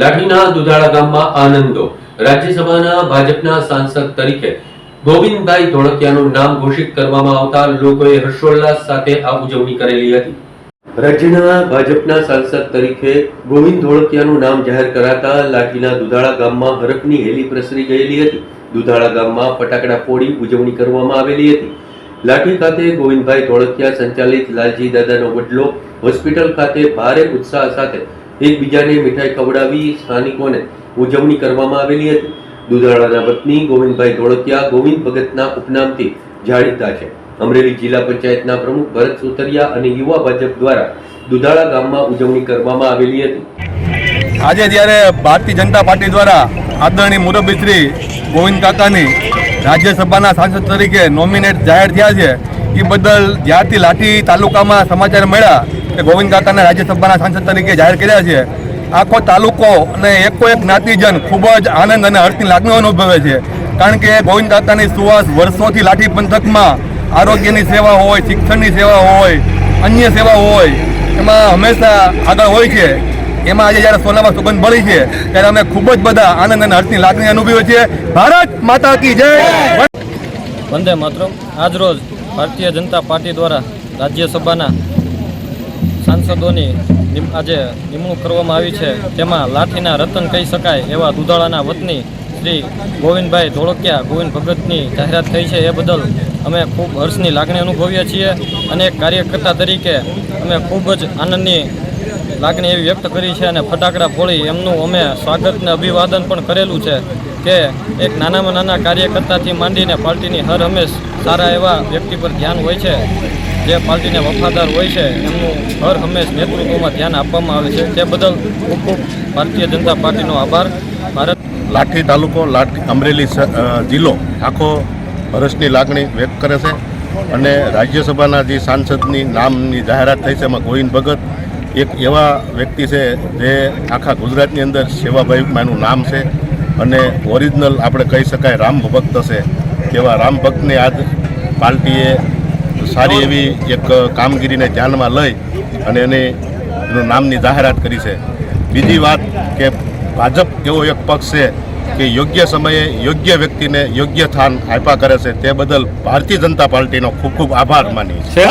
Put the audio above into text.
લાઠીના દુધાળા ગામમાં આનંદો. રાજ્યસભાના ભાજપના સાંસદ તરીકે ગોવિંદભાઈ ધોળકિયાનું નામ ઘોષિત કરવામાં આવતા લોકોએ હર્ષોલ્લાસ સાથે આ ઉજવણી કરેલી હતી. રાજ્યના ભાજપના સાંસદ તરીકે ગોવિંદ ધોળકિયાનું નામ જાહેર કરાતા લાઠીના દુધાળા ગામમાં હરખની હેલી પ્રસરી ગયેલી હતી. દુધાળા ગામમાં ફટાકડા ફોડી ઉજવણી કરવામાં આવેલી હતી. લાઠી ખાતે ગોવિંદભાઈ ધોળકિયા સંચાલિત લાલજી દાદાનો વડલો હોસ્પિટલ ખાતે ભારે ઉત્સાહ સાથે એકબીજાને મીઠાઈ ખવડાવી સ્થાનિકોને ઉજવણી કરવામાં આવેલી હતી. દુધાળાના વતની ગોવિંદભાઈ ધોળકિયા ગોવિંદ ભગતના ઉપનામથી જાણીતા છે. અમરેલી જિલ્લા પંચાયતના પ્રમુખ ભરત સુતરિયા અને યુવા ભાજપ દ્વારા દુધાળા ગામમાં ઉજવણી કરવામાં આવેલી હતી. આજે જ્યારે ભારતીય જનતા પાર્ટી દ્વારા આદરણીય મુરબ્બી શ્રી ગોવિંદ કાકાની રાજ્યસભાના સાંસદ તરીકે નોમિનેટ જાહેર થયા છે. એ બદલ જ્યારથી લાઠી તાલુકામાં સમાચાર મળ્યા કે ગોવિંદ કાકાને રાજ્યસભાના સાંસદ તરીકે જાહેર કર્યા છે. આખો તાલુકો અને એકો એક જ્ઞાતિજન ખૂબ જ આનંદ અને હર્ષની લાગણી અનુભવે છે. કારણ કે ગોવિંદ કાકાની સુવાસ વર્ષોથી લાઠી પંથકમાં આરોગ્યની સેવા હોય, શિક્ષણની સેવા હોય, અન્ય સેવા હોય, એમાં હંમેશા આગળ હોય છે. એમાં આજે જ્યારે સોનામાં સુગંધ મળી છે, ત્યારે અમે ખૂબ જ બધા આનંદ અને હર્ષની લાગણી અનુભવીએ છીએ. ભારત માતા કી જય! વંદે માતરમ. આજરોજ ભારતીય જનતા પાર્ટી દ્વારા રાજ્યસભાના સાંસદોની આજે નિમણૂક કરવામાં આવી છે. તેમાં લાઠીના રતન કહી શકાય એવા દુધાળાના વતની શ્રી ગોવિંદભાઈ ધોળકિયા ગોવિંદ ભગતની જાહેરાત થઈ છે. એ બદલ અમે ખૂબ હર્ષની લાગણી અનુભવીએ છીએ અને એક કાર્યકર્તા તરીકે અમે ખૂબ જ આનંદની લાગણી એવી વ્યક્ત કરી છે અને ફટાકડા ફોડી એમનું અમે સ્વાગત અને અભિવાદન પણ કરેલું છે કે એક નાનામાં નાના કાર્યકર્તાથી માંડીને પાર્ટીની હર હંમેશ સારા એવા વ્યક્તિ પર ધ્યાન હોય છે. જે પાર્ટીને વફાદાર હોય છે, એમનું હર હંમેશ નેતૃત્વમાં ધ્યાન આપવામાં આવે છે. તે બદલ ખૂબ ખૂબ ભારતીય જનતા પાર્ટીનો આભાર. ભારત લાઠી તાલુકો, લાઠી અમરેલી જિલ્લો આખો હર્ષની લાગણી વ્યક્ત કરે છે અને રાજ્યસભાના જે સાંસદની નામની જાહેરાત થઈ છે, એમાં ગોવિંદ ભગત એક એવા વ્યક્તિ છે જે આખા ગુજરાતની અંદર સેવાભાઈમાંનું નામ છે અને ઓરિજિનલ આપણે કહી શકાય રામ ભક્ત છે. તેવા રામ ભક્તને આજ પાર્ટીએ સારી એવી એક કામગીરીને ધ્યાનમાં લઈ અને એની એનું નામની જાહેરાત કરી છે. બીજી વાત કે ભાજપ એવો એક પક્ષ છે કે યોગ્ય સમયે યોગ્ય વ્યક્તિને યોગ્ય સ્થાન આપ્યા કરે છે, તે બદલ ભારતીય જનતા પાર્ટીનો ખૂબ ખૂબ આભાર માની છે